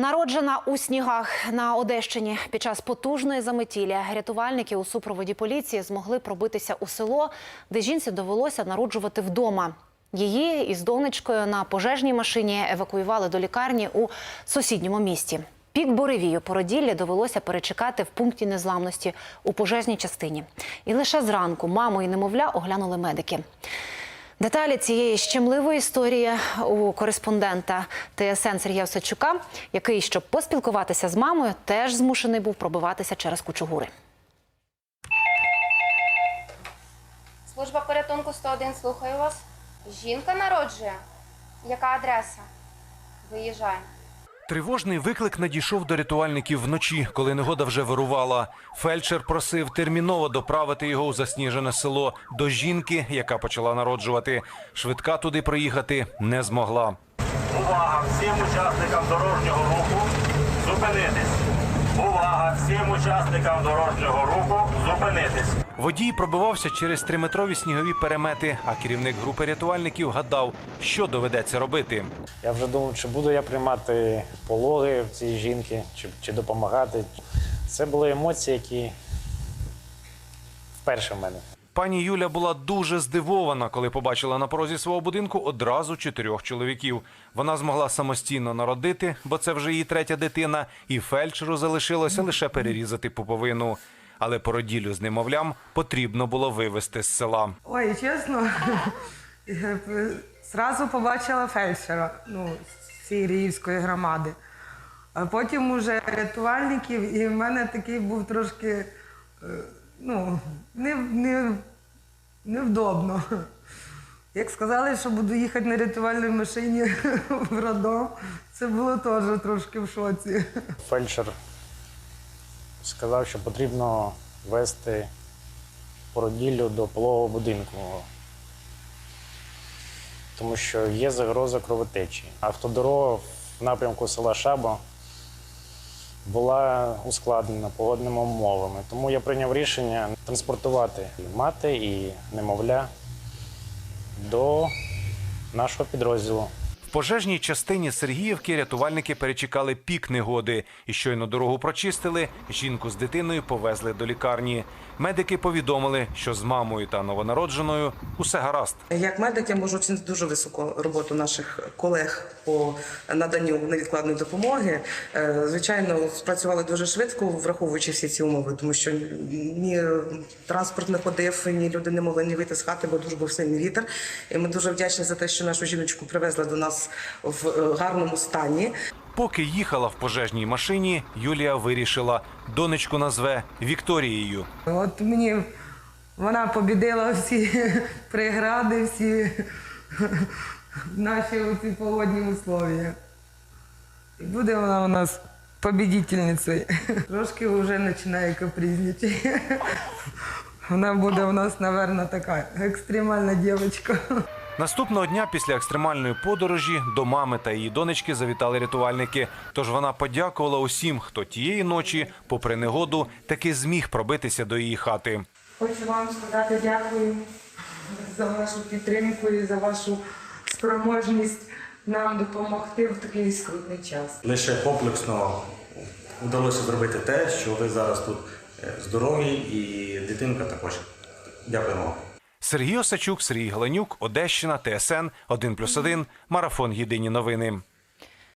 Народжена у снігах на Одещині під час потужної заметілля рятувальники у супроводі поліції змогли пробитися у село, де жінці довелося народжувати вдома. Її із донечкою на пожежній машині евакуювали до лікарні у сусідньому місті. Пік буревію породіллі довелося перечекати в пункті незламності у пожежній частині. І лише зранку маму і немовля оглянули медики. Деталі цієї щемливої історії у кореспондента ТСН Сергія Осадчука, який, щоб поспілкуватися з мамою, теж змушений був пробиватися через кучугури. Служба порятунку 101, слухаю вас. Жінка народжує. Яка адреса? Виїжджаємо. Тривожний виклик надійшов до рятувальників вночі, коли негода вже вирувала. Фельдшер просив терміново доправити його у засніжене село до жінки, яка почала народжувати. Швидка туди проїхати не змогла. Увага всім учасникам дорожнього руху зупинитись. Увага всім учасникам дорожнього руху зупинитись. Водій пробивався через триметрові снігові перемети, а керівник групи рятувальників гадав, що доведеться робити. Я вже думав, чи буду я приймати пологи в цій жінки, чи, чи допомагати. Це були емоції, які вперше в мене. Пані Юля була дуже здивована, коли побачила на порозі свого будинку одразу чотирьох чоловіків. Вона змогла самостійно народити, бо це вже її третя дитина, і фельдшеру залишилося лише перерізати пуповину. Але породіллю з немовлям потрібно було вивезти з села. Ой, чесно, зразу побачила фельдшера ну, з цієї Ріївської громади. А потім уже рятувальників, і в мене такий був трошки е, ну, не, не, невдобно. Як сказали, що буду їхати на рятувальній машині в роддом, це було теж трошки в шоці. Фельдшер сказав, що потрібно вести породіллю до пологового будинку, тому що є загроза кровотечі. Автодорога в напрямку села Шаба була ускладнена погодними умовами. Тому я прийняв рішення транспортувати і мати і немовля до нашого підрозділу. Пожежній частині Сергіївки рятувальники перечекали пік негоди і щойно дорогу прочистили. Жінку з дитиною повезли до лікарні. Медики повідомили, що з мамою та новонародженою усе гаразд. Як медик я можу оцінити дуже високу роботу наших колег по наданню невідкладної допомоги. Е, Звичайно, спрацювали дуже швидко, враховуючи всі ці умови, тому що ні транспорт не ходив, ні люди не могли ні вийти з хати, бо дуже був сильний вітер. І ми дуже вдячні за те, що нашу жіночку привезли до нас в е, гарному стані. Поки їхала в пожежній машині, Юлія вирішила, донечку назве Вікторією. От мені вона побідила всі прегради, всі наші оці погодні условия. І буде вона у нас побідительницею. Трошки вже починає капризничати. Вона буде у нас, мабуть, така екстремальна дівчинка. Наступного дня після екстремальної подорожі до мами та її донечки завітали рятувальники. Тож вона подякувала усім, хто тієї ночі, попри негоду, таки зміг пробитися до її хати. Хочу вам сказати дякую за вашу підтримку і за вашу спроможність нам допомогти в такий скрутний час. Лише комплексно вдалося зробити те, що ви зараз тут е, здорові і дитинка також. Дякуємо вам. Сергій Осачук, Сергій Галенюк, Одещина, ТСН 1+,1, Марафон Єдині новини.